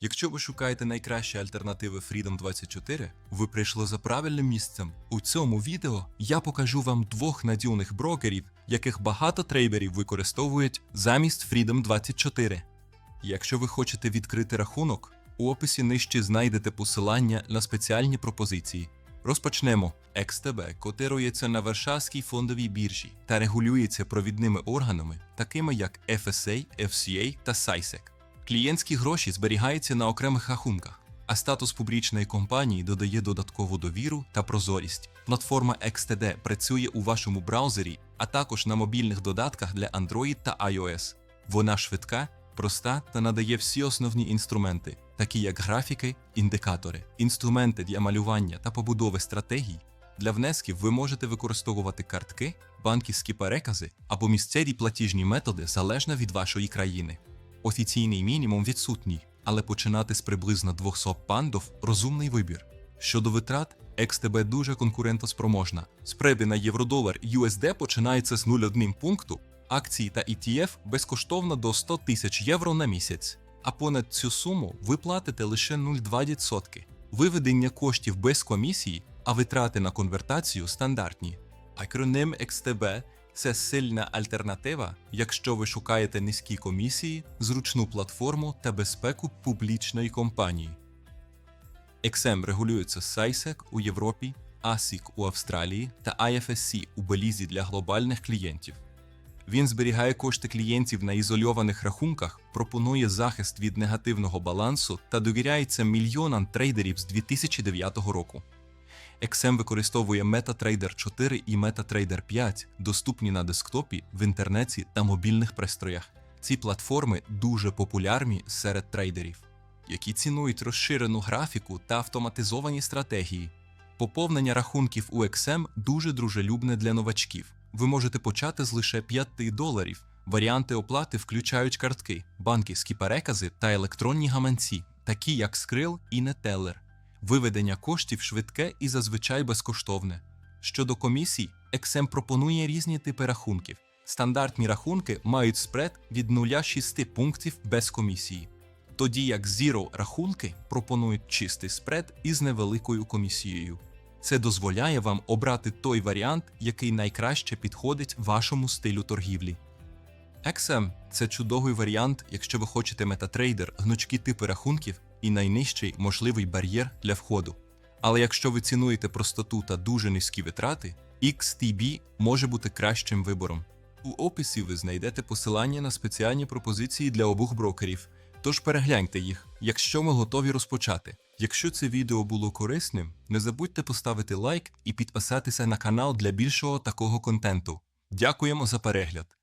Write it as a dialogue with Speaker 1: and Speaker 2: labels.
Speaker 1: Якщо ви шукаєте найкращі альтернативи Freedom 24, ви прийшли за правильним місцем. У цьому відео я покажу вам двох надійних брокерів, яких багато трейдерів використовують замість Freedom 24. Якщо ви хочете відкрити рахунок, у описі нижче знайдете посилання на спеціальні пропозиції. Розпочнемо. XTB котирується на Варшавській фондовій біржі та регулюється провідними органами, такими як FSA, FCA та SISEC. Клієнтські гроші зберігаються на окремих рахунках, а статус публічної компанії додає додаткову довіру та прозорість. Платформа XTD працює у вашому браузері, а також на мобільних додатках для Android та iOS. Вона швидка, проста та надає всі основні інструменти, такі як графіки, індикатори, інструменти для малювання та побудови стратегій. Для внесків ви можете використовувати картки, банківські перекази або місцеві платіжні методи залежно від вашої країни. Офіційний мінімум відсутній, але починати з приблизно 200 пандов розумний вибір. Щодо витрат, XTB дуже конкурентоспроможна. Спреди на євро-долар USD починаються з 0,1 пункту, акції та ETF безкоштовно до 100 тисяч євро на місяць. А понад цю суму ви платите лише 0,2%. Виведення коштів без комісії, а витрати на конвертацію стандартні. Акроним XTB – це сильна альтернатива, якщо ви шукаєте низькі комісії, зручну платформу та безпеку публічної компанії. XM регулюється SISEC у Європі, ASIC у Австралії та IFSC у Белізі для глобальних клієнтів. Він зберігає кошти клієнтів на ізольованих рахунках, пропонує захист від негативного балансу та довіряється мільйонам трейдерів з 2009 року. XM використовує MetaTrader 4 і MetaTrader 5, доступні на десктопі, в інтернеті та мобільних пристроях. Ці платформи дуже популярні серед трейдерів, які цінують розширену графіку та автоматизовані стратегії. Поповнення рахунків у XM дуже дружелюбне для новачків. Ви можете почати з лише 5 доларів. Варіанти оплати включають картки, банківські перекази та електронні гаманці, такі як Skrill і Neteller. Виведення коштів швидке і зазвичай безкоштовне. Щодо комісій, XM пропонує різні типи рахунків. Стандартні рахунки мають спред від 0,6 пунктів без комісії, тоді як Zero рахунки пропонують чистий спред із невеликою комісією. Це дозволяє вам обрати той варіант, який найкраще підходить вашому стилю торгівлі. XM – це чудовий варіант, якщо ви хочете метатрейдер, гнучкі типи рахунків і найнижчий можливий бар'єр для входу. Але якщо ви цінуєте простоту та дуже низькі витрати, XTB може бути кращим вибором. У описі ви знайдете посилання на спеціальні пропозиції для обох брокерів, тож перегляньте їх, якщо ми готові розпочати. Якщо це відео було корисним, не забудьте поставити лайк і підписатися на канал для більшого такого контенту. Дякуємо за перегляд!